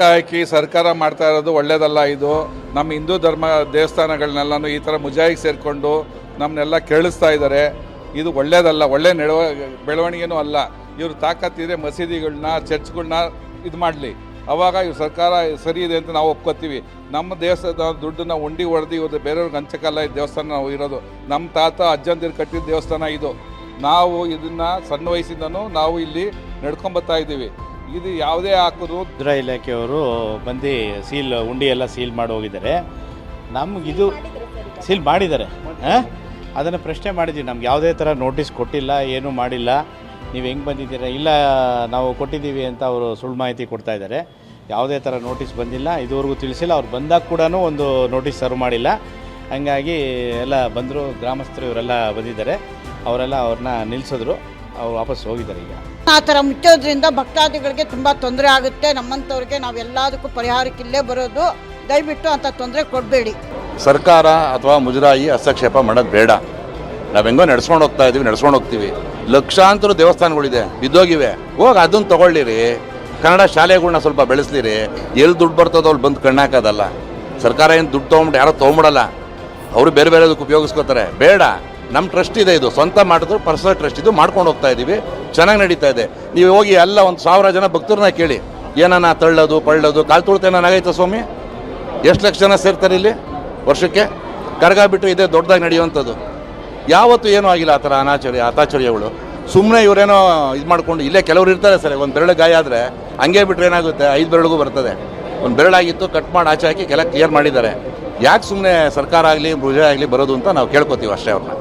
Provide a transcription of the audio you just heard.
ಹಾಕಿ ಸರ್ಕಾರ ಮಾಡ್ತಾ ಇರೋದು ಒಳ್ಳೇದಲ್ಲ ಇದು. ನಮ್ಮ ಹಿಂದೂ ಧರ್ಮ ದೇವಸ್ಥಾನಗಳನ್ನೆಲ್ಲನೂ ಈ ಥರ ಮುಜಾಯಿಗೆ ಸೇರಿಕೊಂಡು ನಮ್ಮನ್ನೆಲ್ಲ ಕೇಳಿಸ್ತಾ ಇದ್ದಾರೆ. ಇದು ಒಳ್ಳೇದಲ್ಲ, ಒಳ್ಳೆ ನಡವ, ಬೆಳವಣಿಗೆನೂ ಅಲ್ಲ. ಇವರು ತಾಕತ್ತಿದ್ರೆ ಮಸೀದಿಗಳನ್ನ, ಚರ್ಚ್ಗಳನ್ನ ಇದು ಮಾಡಲಿ. ಅವಾಗ ಇವ್ರ ಸರ್ಕಾರ ಸರಿ ಇದೆ ಅಂತ ನಾವು ಒಪ್ಕೋತೀವಿ. ನಮ್ಮ ದೇವಸ್ಥಾನ ದುಡ್ಡನ್ನ ಉಂಡಿ ಹೊಡೆದು ಇವ್ರದ್ದು ಬೇರೆಯವ್ರಿಗೆ ಹಂಚಕ್ಕಲ್ಲ ಈ ದೇವಸ್ಥಾನ ನಾವು ಇರೋದು. ನಮ್ಮ ತಾತ ಅಜ್ಜಂದಿರು ಕಟ್ಟಿದ ದೇವಸ್ಥಾನ ಇದು. ನಾವು ಇದನ್ನು ಸಣ್ಣ ವಯಸ್ಸಿಂದನೂ ನಾವು ಇಲ್ಲಿ ನಡ್ಕೊಂಬತ್ತಾ ಇದ್ದೀವಿ. ಇದು ಯಾವುದೇ ಹಾಕೋದು? ಉದ್ರ ಇಲಾಖೆಯವರು ಬಂದು ಸೀಲ್ ಉಂಡಿ ಎಲ್ಲ ಸೀಲ್ ಮಾಡಿ ಹೋಗಿದ್ದಾರೆ. ನಮಗಿದು ಸೀಲ್ ಮಾಡಿದ್ದಾರೆ. ಹಾಂ? ಅದನ್ನು ಪ್ರಶ್ನೆ ಮಾಡಿದ್ವಿ. ನಮ್ಗೆ ಯಾವುದೇ ಥರ ನೋಟಿಸ್ ಕೊಟ್ಟಿಲ್ಲ ಏನೂ ಮಾಡಿಲ್ಲ. ನೀವು ಹೆಂಗೆ ಬಂದಿದ್ದೀರಾ? ಇಲ್ಲ ನಾವು ಕೊಟ್ಟಿದ್ದೀವಿ ಅಂತ ಅವರು ಸುಳ್ಳು ಮಾಹಿತಿ ಕೊಡ್ತಾ ಇದ್ದಾರೆ. ಯಾವುದೇ ಥರ ನೋಟಿಸ್ ಬಂದಿಲ್ಲ. ಇದುವರೆಗೂ ತಿಳಿಸಿಲ್ಲ. ಅವ್ರು ಬಂದಾಗ ಕೂಡ ಒಂದು ನೋಟಿಸ್ ಸರ್ವ್ ಮಾಡಿಲ್ಲ. ಹಂಗಾಗಿ ಎಲ್ಲ ಬಂದರು ಗ್ರಾಮಸ್ಥರು ಇವರೆಲ್ಲ ಬಂದಿದ್ದಾರೆ. ಅವರೆಲ್ಲ ಅವ್ರನ್ನ ನಿಲ್ಲಿಸಿದ್ರು ಅವ್ರು ವಾಪಸ್ ಹೋಗಿದ್ದಾರೆ ಈಗ. ಆ ಥರ ಮುಚ್ಚೋದ್ರಿಂದ ಭಕ್ತಾದಿಗಳಿಗೆ ತುಂಬ ತೊಂದರೆ ಆಗುತ್ತೆ. ನಮ್ಮಂಥವ್ರಿಗೆ ನಾವೆಲ್ಲದಕ್ಕೂ ಪರಿಹಾರಕ್ಕೆ ಇಲ್ಲೇ ಬರೋದು. ದಯವಿಟ್ಟು ಅಂಥ ತೊಂದರೆ ಕೊಡಬೇಡಿ. ಸರ್ಕಾರ ಅಥವಾ ಮುಜರಾಯಿ ಹಸ್ತಕ್ಷೇಪ ಮಾಡೋದು ಬೇಡ. ನಾವು ಹೆಂಗೋ ನಡ್ಸ್ಕೊಂಡು ಹೋಗ್ತಾ ಇದ್ದೀವಿ ನಡ್ಸ್ಕೊಂಡು ಹೋಗ್ತೀವಿ. ಲಕ್ಷಾಂತರ ದೇವಸ್ಥಾನಗಳಿದೆ ಬಿದ್ದೋಗಿವೆ. ಹೋಗಿ ಅದನ್ನು ತಗೊಳ್ಳಿರಿ. ಕನ್ನಡ ಶಾಲೆಗಳನ್ನ ಸ್ವಲ್ಪ ಬೆಳೆಸ್ಲಿರಿ. ಎಲ್ಲಿ ದುಡ್ಡು ಬರ್ತದೋ ಅಲ್ಲಿ ಬಂದು ಕಣ್ಣಾಕೋದಲ್ಲ. ಸರ್ಕಾರ ಏನು ದುಡ್ಡು ತೊಗೊಂಬಿಟ್ಟು ಯಾರೋ ತೊಗೊಂಬಿಡಲ್ಲ. ಅವರು ಬೇರೆ ಬೇರೆದಕ್ಕೆ ಉಪಯೋಗಿಸ್ಕೋತಾರೆ. ಬೇಡ. ನಮ್ಮ ಟ್ರಸ್ಟ್ ಇದೆ ಇದು. ಸ್ವಂತ ಮಾಡಿದ್ರು, ಪರ್ಸನಲ್ ಟ್ರಸ್ಟ್ ಇದು. ಮಾಡ್ಕೊಂಡು ಹೋಗ್ತಾ ಇದ್ದೀವಿ ಚೆನ್ನಾಗಿ ನಡೀತಾ ಇದೆ. ನೀವು ಹೋಗಿ ಎಲ್ಲ ಒಂದು ಸಾವಿರ ಜನ ಭಕ್ತರನ್ನ ಕೇಳಿ. ಏನನ್ನ ತಳ್ಳೋದು, ಪಳ್ಳೋದು, ಕಾಲು ತುಳಿತೇನಾಗೈತೆ ಸ್ವಾಮಿ? ಎಷ್ಟು ಲಕ್ಷ ಜನ ಸೇರ್ತಾರೆ ಇಲ್ಲಿ ವರ್ಷಕ್ಕೆ? ಕರಗ ಬಿಟ್ಟು ಇದೇ ದೊಡ್ಡದಾಗಿ ನಡೆಯುವಂಥದ್ದು. ಯಾವತ್ತೂ ಏನೂ ಆಗಿಲ್ಲ ಆ ಥರ ಅನಾಚಾರ್ಯ ಅತಾಚರ್ಯಗಳು ಸುಮ್ಮನೆ ಇವರೇನೋ ಇದು ಮಾಡ್ಕೊಂಡು, ಇಲ್ಲೇ ಕೆಲವರು ಇರ್ತಾರೆ ಸರ್, ಒಂದು ಬೆರಳು ಗಾಯ ಆದರೆ ಹಂಗೆ ಬಿಟ್ಟರೆ ಏನಾಗುತ್ತೆ? ಐದು ಬೆರಳಿಗೂ ಬರ್ತದೆ. ಒಂದು ಬೆರಳಾಗಿತ್ತು, ಕಟ್ ಮಾಡಿ ಆಚೆ ಹಾಕಿ ಕೆಲ ಕ್ಲಿಯರ್ ಮಾಡಿದ್ದಾರೆ. ಯಾಕೆ ಸುಮ್ಮನೆ ಸರ್ಕಾರ ಆಗಲಿ ಮೃಜ ಆಗಲಿ ಬರೋದು ಅಂತ ನಾವು ಕೇಳ್ಕೊತೀವಿ ಅಷ್ಟೇ ಅವ್ರನ್ನ.